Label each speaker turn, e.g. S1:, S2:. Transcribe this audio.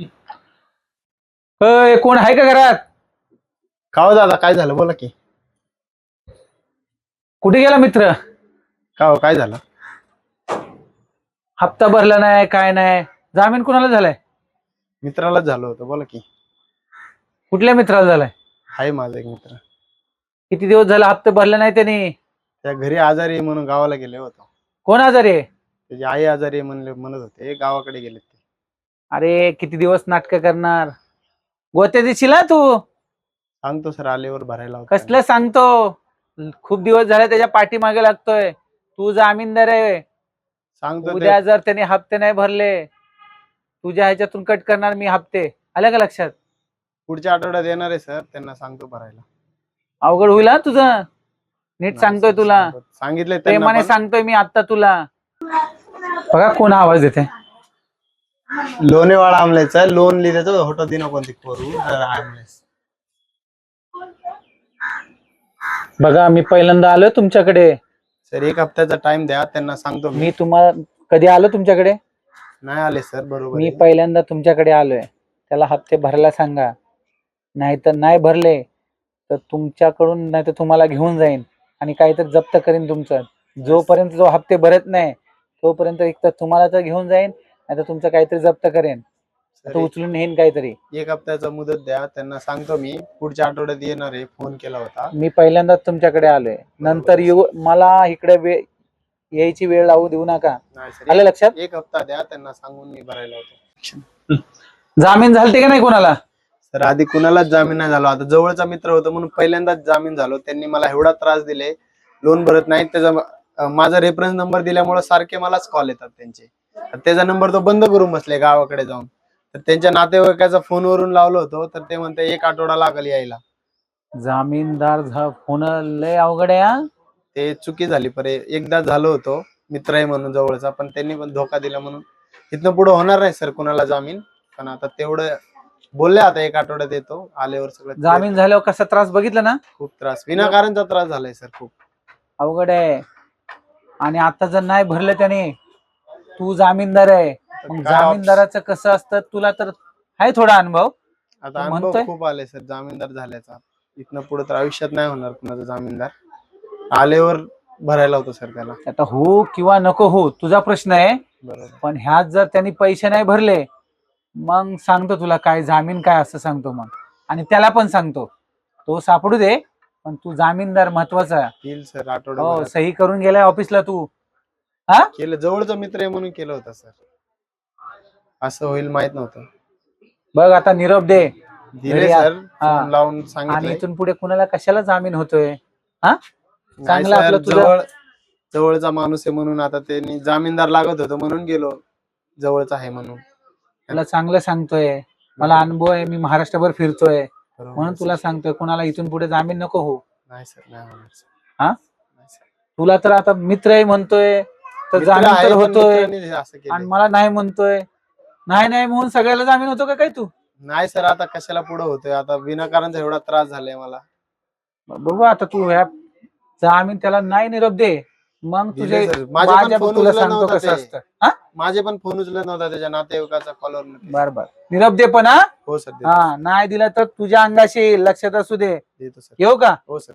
S1: अय, कोण आहे का घरात?
S2: का हो दादा काय झालं? बोला की.
S1: कुठे गेला मित्र?
S2: का हो काय झालं?
S1: हप्ता भरला नाही काय नाही. जामीन कुणाला झालाय?
S2: मित्रालाच झालं होतं बोला की.
S1: कुठल्या मित्राला झालाय?
S2: आहे माझा एक मित्र.
S1: किती दिवस झाला हप्ते भरले नाही त्यांनी?
S2: त्या घरी आजारी आहे म्हणून गावाला गेले होतो.
S1: कोण आजारी आहे?
S2: त्याची आई आजारी आहे म्हणले म्हणत होते गावाकडे गेले
S1: अरे किती दिवस नाटक करणार? गोत्या देशील हा तू?
S2: सांगतो सर आलेवर भरायला होतं.
S1: कसलं सांगतो? खूप दिवस झाले त्याच्या पाठीमागे लागतोय. तू जामीनदार आहे.
S2: सांगतो
S1: उद्या जर त्यांनी हप्ते नाही भरले तुझ्या ह्याच्यातून कट करणार मी हप्ते. आल्या का लक्षात?
S2: पुढच्या आठवड्यात येणार आहे सर त्यांना सांगतो भरायला.
S1: अवघड होईल हा तुझं? नीट सांगतोय तुला.
S2: सांगतो. सांगितलंय त्यांना
S1: प्रेमाने
S2: पण.
S1: सांगतोय मी आता तुला. बघा कोण आवाज देते
S2: लोणेवाडा आमलेचा लोन लिहिल्याचं होतं दिन कोणती करू आमलेस.
S1: बघा मी पहिल्यांदा आलोय तुमच्याकडे.
S2: सर एक हप्त्याचा टाइम द्या त्यांना सांगतो मी.
S1: मी तुम्हाला कधी आलो तुमच्याकडे?
S2: नाही आले सर बरोबर
S1: मी
S2: आहे.
S1: पहिल्यांदा तुमच्याकडे आलोय. त्याला हप्ते भरायला सांगा. नाहीतर नाही भरले तर तुमच्याकडून नाही तर तुम्हाला घेऊन जाईन आणि काहीतरी जप्त करीन तुमचं. जोपर्यंत जो हप्ते भरत नाही तोपर्यंत एक तर तुम्हाला तर घेऊन जाईन नाही तर तुमचं काहीतरी जप्त करेन.
S2: सर,
S1: तर उचलून नेईन काहीतरी.
S2: एक हप्त्याचा मुदत द्या त्यांना सांगतो मी. पुढच्या आठवड्यात येणार आहे फोन केला होता.
S1: मी पहिल्यांदाच तुमच्याकडे आलोय. नंतर येऊ मला इकडे वे यायची वेळ लावू देऊ नका.
S2: नाही सर.
S1: आलं लक्षात?
S2: एक हप्ता द्या त्यांना सांगून मी भरायला होतो.
S1: जामीन झालते का नाही कोणाला?
S2: तर आधी कुणालाच जामीन नाही झालो. आता जवळचा मित्र होता म्हणून पहिल्यांदाच जामीन झालो. त्यांनी मला एवढा त्रास दिले लोन भरत नाही त्याचा अं, माझा रेफरन्स नंबर दिल्यामुळे सारखे मलाच कॉल येतात त्यांचे. तर त्याचा नंबर तो बंद करून बसले गावाकडे जाऊन. तर त्यांच्या नातेवाईकाचा फोनवरून लावलो होतो तर ते म्हणते एक आठवडा लागल यायला.
S1: जामीनदार झ- होणं लय अवघड आहे हा?
S2: ते चुकी झाली पर. एकदा झालो होतो मित्र आहे म्हणून जवळचा पण त्यांनी पण धोका दिला म्हणून. इथनं पुढे होणार नाही सर कुणाला जामीन पण आता तेवढं बोलले आता एक आठवड्यात येतो आल्यावर सगळं
S1: जामीन झाल्यावर कसा त्रास बघितला ना?
S2: खूप त्रास. विनाकारणचा त्रास झालाय सर खूप.
S1: अवघड आहे. आणि आता जर नाही भरलं त्याने तू जामीनदार आहे. मग
S2: काय
S1: जामीनदाराचं कसं असतं तुला तर आहे थोडा अनुभव.
S2: आता अनुभव
S1: म्हणतोय?
S2: खूप आले सर जामीनदार झाल्याचा. इथनं पुढे तर आयुष्यात नाही होणार कुणाचा जामीनदार. आल्यावर भरायला होतो सर त्याला.
S1: आता हो किंवा नको हो तुझा प्रश्न आहे.
S2: बरोबर.
S1: पण ह्यात जर त्यांनी पैसे नाही भरले मग सांगतो तुला काय जामीन काय असं सांगतो मग. आणि त्याला पण सांगतो. तो सापडू दे पण तू जामीनदार महत्त्वाचा
S2: येईल सर
S1: हो सही करून गेलाय ऑफिसला तू.
S2: केलं जवळचा मित्र आहे म्हणून केलं होतं सर. असं होईल माहीत नव्हतं.
S1: बघ आता निरोप दे.
S2: दिले
S1: घरी आ-
S2: सर
S1: हा.
S2: फोन लावून
S1: आणि
S2: सांगितलं
S1: इथून पुढे कुणाला कशाला जामीन होतोय? चांगलं आपलं तुझं-
S2: जवळ जवळचा माणूस आहे म्हणून आता त्यांनी जामीनदार लागत होतं म्हणून गेलो. जवळचा आहे म्हणून.
S1: तुला चांगलं सांगतोय. मला अनुभव आहे मी महाराष्ट्रभर फिरतोय.
S2: बरोबर
S1: म्हणून. तुला सांगतोय कुणाला इथून पुढे जामीन नको हो
S2: नाही सर नाही होणार सर.
S1: हा?
S2: नाही सर.
S1: तुला तर आता मित्र आहे म्हणतोय. तर जामीन तर होतोय. आणि मला नाही म्हणतोय. नाही नाही म्हणून सगळ्याला जामीन होतो का काय तू?
S2: नाही सर आता कशाला पुढे होतोय? आता विनाकारणचा एवढा त्रास झालाय मला.
S1: बघू आता तू ह्या जामीन त्याला नाही निरोप दे. मग
S2: दिले
S1: तुझे
S2: सर. माझे पण
S1: माझ्या
S2: फोन
S1: तुला सांगतो
S2: नव्हता
S1: कसं
S2: ते.
S1: असतं. हा?
S2: माझे पण फोन उचलत नव्हता त्याच्या नातेवाईकाचा कॉलवर
S1: बर बर. निरोप दे पण हा?
S2: हो सर देतो.
S1: हा नाही दिला तर तुझ्या अंगाशी लक्षात असू दे.
S2: देतो सर.
S1: येऊ का?
S2: हो सर